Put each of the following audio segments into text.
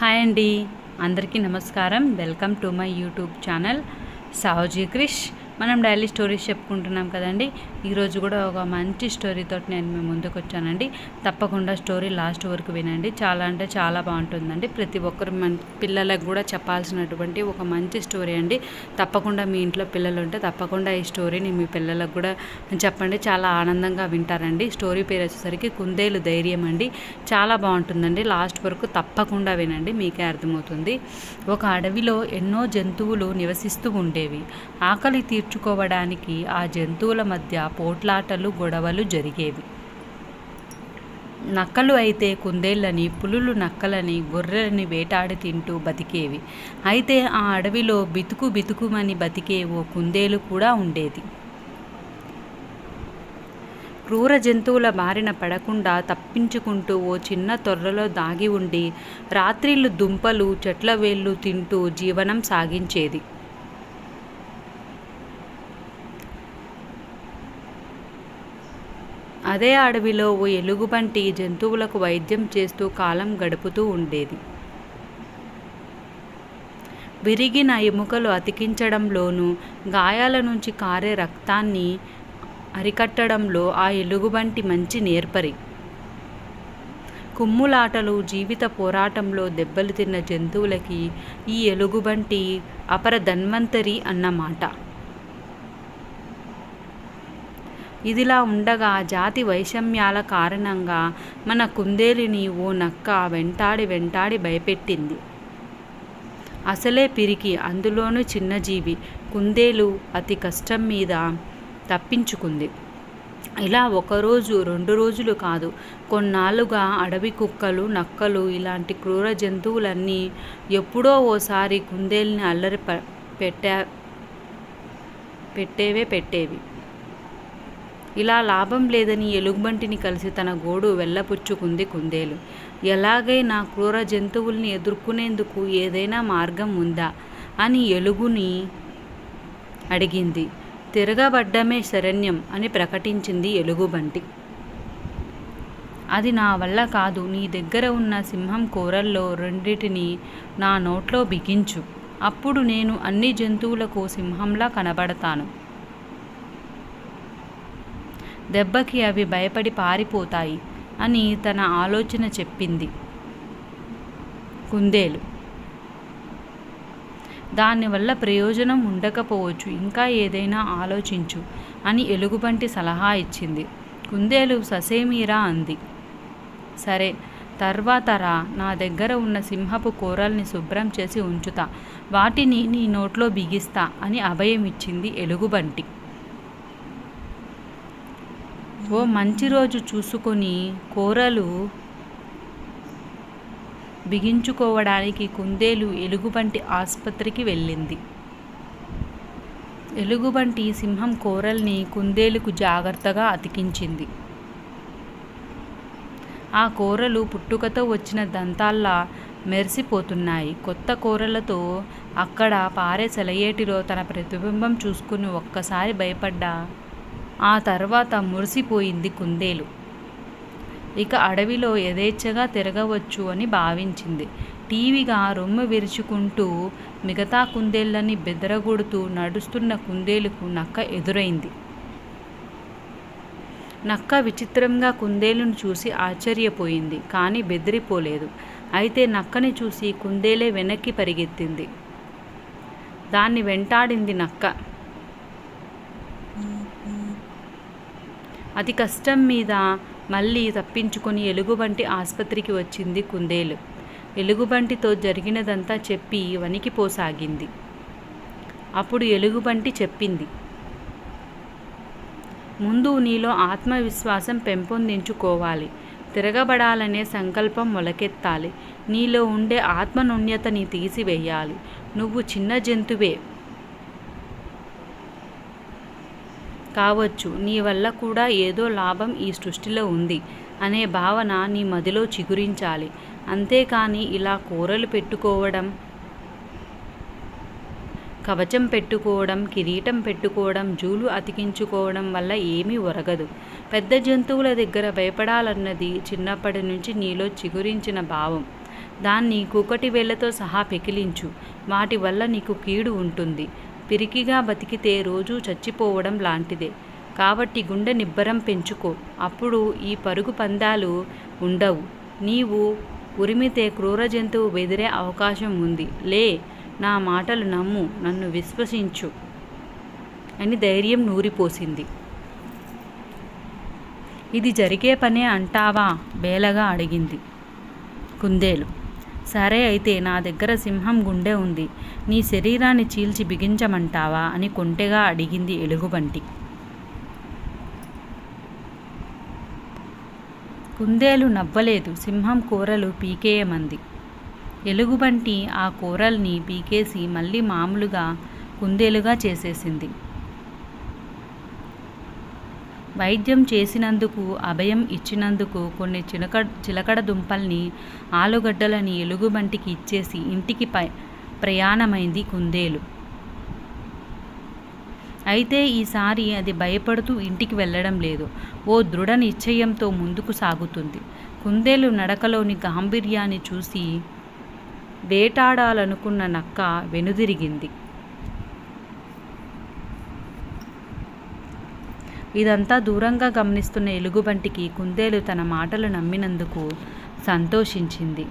Hi అండి. అందరికీ నమస్కారం. Welcome to my YouTube channel Sahoji Krish. మనం డైలీ స్టోరీస్ చెప్పుకుంటున్నాం కదండి. ఈరోజు కూడా ఒక మంచి స్టోరీతో నేను మీ ముందుకు వచ్చానండి. తప్పకుండా స్టోరీ లాస్ట్ వరకు వినండి. చాలా అంటే చాలా బాగుంటుందండి. ప్రతి ఒక్కరు మన పిల్లలకు కూడా చెప్పాల్సినటువంటి ఒక మంచి స్టోరీ అండి. తప్పకుండా మీ ఇంట్లో పిల్లలు ఉంటే తప్పకుండా ఈ స్టోరీని మీ పిల్లలకు కూడా చెప్పండి. చాలా ఆనందంగా వింటారండి. స్టోరీ పేరు వచ్చేసరికి కుందేలు ధైర్యం అండి. చాలా బాగుంటుందండి. లాస్ట్ వరకు తప్పకుండా వినండి. మీకే అర్థమవుతుంది. ఒక అడవిలో ఎన్నో జంతువులు నివసిస్తూ ఉండేవి. ఆకలి తీర్చుకోవడానికి ఆ జంతువుల మధ్య పోట్లాటలు గొడవలు జరిగేవి. నక్కలు అయితే కుందేళ్ళని పులులు నక్కలని గొర్రెలని వేటాడి తింటూ బతికేవి. అయితే ఆ అడవిలో బితుకు బితుకుమని బతికే ఓ కుందేలు కూడా ఉండేది. క్రూర జంతువుల బారిన పడకుండా తప్పించుకుంటూ ఓ చిన్న తొర్రలో దాగి ఉండి రాత్రిళ్ళు దుంపలు చెట్ల వేళ్ళు తింటూ జీవనం సాగించేది. అదే అడవిలో ఓ ఎలుగుబంటి జంతువులకు వైద్యం చేస్తూ కాలం గడుపుతూ ఉండేది. విరిగిన ఎముకలు అతికించడంలోనూ గాయాల నుంచి కారే రక్తాన్ని అరికట్టడంలో ఆ ఎలుగుబంటి మంచి నేర్పరి. కుమ్ములాటలు జీవిత పోరాటంలో దెబ్బలు తిన్న జంతువులకి ఈ ఎలుగుబంటి అపర ధన్వంతరి అన్నమాట. ఇదిలా ఉండగా జాతి వైషమ్యాల కారణంగా మన కుందేలిని ఓ నక్క వెంటాడి వెంటాడి భయపెట్టింది. అసలే పిరికి అందులోనూ చిన్నజీవి కుందేలు అతి కష్టం మీద తప్పించుకుంది. ఇలా ఒకరోజు రెండు రోజులు కాదు కొన్నాళ్ళుగా అడవి కుక్కలు నక్కలు ఇలాంటి క్రూర జంతువులన్నీ ఎప్పుడో ఓసారి కుందేల్ని అల్లరి ప పెట్టా పెట్టేవే పెట్టేవి. ఇలా లాభం లేదని ఎలుగుబంటిని కలిసి తన గోడు వెళ్ళపుచ్చుకుంది కుందేలు. ఎలాగైనా క్రూర జంతువుల్ని ఎదుర్కొనేందుకు ఏదైనా మార్గం ఉందా? అని ఎలుగుని అడిగింది. తిరగబడ్డమే శరణ్యం అని ప్రకటించింది ఎలుగుబంటి. అది నా వల్ల కాదు. నీ దగ్గర ఉన్న సింహం కూరల్లో రెండిటిని నా నోట్లో బిగించు. అప్పుడు నేను అన్ని జంతువులకు సింహంలా కనబడతాను. దెబ్బకి అవి భయపడి పారిపోతాయి అని తన ఆలోచన చెప్పింది. కుందేలు. దానివల్ల ప్రయోజనం ఉండకపోవచ్చు ఇంకా ఏదైనా ఆలోచించు అని ఎలుగుబంటి సలహా ఇచ్చింది. కుందేలు ససేమీరా అంది. సరే తర్వాత రా నా దగ్గర ఉన్న సింహపు కూరల్ని శుభ్రం చేసి ఉంచుతా వాటిని నీ నోట్లో బిగిస్తా అని అభయం ఇచ్చింది ఎలుగుబంటి. ఓ మంచి రోజు చూసుకొని కూరలు బిగించుకోవడానికి కుందేలు ఎలుగుబంటి ఆసుపత్రికి వెళ్ళింది. ఎలుగుబంటి సింహం కూరల్ని కుందేలుకు జాగ్రత్తగా అతికించింది. ఆ కూరలు పుట్టుకతో వచ్చిన దంతాల్లా మెరిసిపోతున్నాయి. కొత్త కూరలతో అక్కడ పారే సెలయేటిలో తన ప్రతిబింబం చూసుకుని ఒక్కసారి భయపడ్డా ఆ తర్వాత మురిసిపోయింది కుందేలు. ఇక అడవిలో యథేచ్ఛగా తిరగవచ్చు అని భావించింది. టీవీగా రొమ్ము విరుచుకుంటూ మిగతా కుందేళ్ళని బెదరగొడుతూ నడుస్తున్న కుందేలుకు నక్క ఎదురైంది. నక్క విచిత్రంగా కుందేలును చూసి ఆశ్చర్యపోయింది కానీ బెదిరిపోలేదు. అయితే నక్కని చూసి కుందేలే వెనక్కి పరిగెత్తింది. దాన్ని వెంటాడింది నక్క. అతి కష్టం మీద మళ్ళీ తప్పించుకొని ఎలుగుబంటి ఆసుపత్రికి వచ్చింది కుందేలు. ఎలుగుబంటితో జరిగినదంతా చెప్పి వణికిపోసాగింది అప్పుడు ఎలుగుబంటి చెప్పింది. ముందు నీలో ఆత్మవిశ్వాసం పెంపొందించుకోవాలి. తిరగబడాలనే సంకల్పం మొలకెత్తాలి. నీలో ఉండే ఆత్మనుణ్యతని తీసివేయాలి. నువ్వు చిన్న జంతువే. కావచ్చు నీ వల్ల కూడా ఏదో లాభం ఈ సృష్టిలో ఉంది అనే భావన నీ మదిలో చిగురించాలి. అంతేకాని ఇలా కూరలు పెట్టుకోవడం కవచం పెట్టుకోవడం కిరీటం పెట్టుకోవడం జూలు అతికించుకోవడం వల్ల ఏమీ ఒరగదు. పెద్ద జంతువుల దగ్గర భయపడాలన్నది చిన్నప్పటి నుంచి నీలో చిగురించిన భావం. దాన్ని కూకటి వేళ్ళతో సహా పెకిలించు. వాటి వల్ల నీకు కీడు ఉంటుంది. పిరికిగా బతికితే రోజూ చచ్చిపోవడం లాంటిదే. కాబట్టి గుండె నిబ్బరం పెంచుకో. అప్పుడు ఈ పరుగు పందాలు ఉండవు. నీవు ఉరిమితే క్రూర జంతువు బెదిరే అవకాశం ఉంది. లే నా మాటలు నమ్ము నన్ను విశ్వసించు అని ధైర్యం నూరిపోసింది. ఇది జరిగే పనే అంటావా? బేలగా అడిగింది కుందేలు. సరే అయితే నా దగ్గర సింహం గుండె ఉంది. నీ శరీరాన్ని చీల్చి బిగించమంటావా? అని కొంటెగా అడిగింది ఎలుగుబంటి. కుందేలు నవ్వలేదు. సింహం కూరలు పీకేయమంది. ఎలుగుబంటి ఆ కూరల్ని పీకేసి మళ్ళీ మామూలుగా కుందేలుగా చేసేసింది. వైద్యం చేసినందుకు అభయం ఇచ్చినందుకు కొన్ని చిలక చిలకడ దుంపల్ని ఆలుగడ్డలని ఎలుగుబంటికి ఇచ్చేసి ఇంటికి ప ప్రయాణమైంది కుందేలు. అయితే ఈసారి అది భయపడుతూ ఇంటికి వెళ్ళడం లేదు. ఓ దృఢ నిశ్చయంతో ముందుకు సాగుతుంది. కుందేలు నడకలోని గాంభీర్యాన్ని చూసి వేటాడాలనుకున్న నక్క వెనుదిరిగింది. ఇదంతా దూరంగా గమనిస్తున్న ఎలుగుబంటికి కుందేలు తన మాటలు నమ్మినందుకు సంతోషించింది.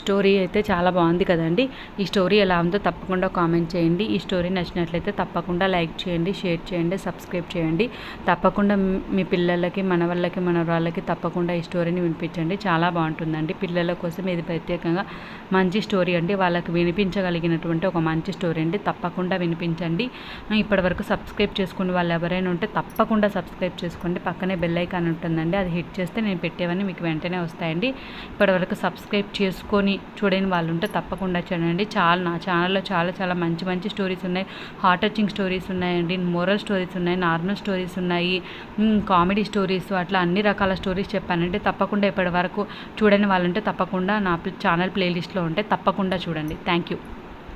స్టోరీ అయితే చాలా బాగుంది కదండి. ఈ స్టోరీ ఎలా ఉందో తప్పకుండా కామెంట్ చేయండి. ఈ స్టోరీ నచ్చినట్లయితే తప్పకుండా లైక్ చేయండి షేర్ చేయండి సబ్స్క్రైబ్ చేయండి. తప్పకుండా మీ పిల్లలకి మన వాళ్ళకి మన వాళ్ళకి తప్పకుండా ఈ స్టోరీని వినిపించండి. చాలా బాగుంటుందండి. పిల్లల కోసం ఇది ప్రత్యేకంగా మంచి స్టోరీ అండి. వాళ్ళకి వినిపించగలిగినటువంటి ఒక మంచి స్టోరీ అండి. తప్పకుండా వినిపించండి. ఇప్పటివరకు సబ్స్క్రైబ్ చేసుకుని వాళ్ళు ఎవరైనా ఉంటే తప్పకుండా సబ్స్క్రైబ్ చేసుకోండి. పక్కనే బెల్ ఐకాన్ ఉంటుందండి. అది హిట్ చేస్తే నేను పెట్టేవన్నీ మీకు వెంటనే వస్తాయండి. ఇప్పటివరకు సబ్స్క్రైబ్ చేసుకొని చూడని వాళ్ళు ఉంటే తప్పకుండా చూడండి. చాలా నా ఛానల్లో చాలా చాలా మంచి మంచి స్టోరీస్ ఉన్నాయి. హార్ట్ టచింగ్ స్టోరీస్ ఉన్నాయండి. మోరల్ స్టోరీస్ ఉన్నాయి. నార్మల్ స్టోరీస్ ఉన్నాయి. కామెడీ స్టోరీస్ అట్లా అన్ని రకాల స్టోరీస్ చెప్పానంటే తప్పకుండా ఇప్పటి వరకు చూడని వాళ్ళు ఉంటే తప్పకుండా నా ఛానల్ ప్లేలిస్ట్లో ఉంటే తప్పకుండా చూడండి. Thank you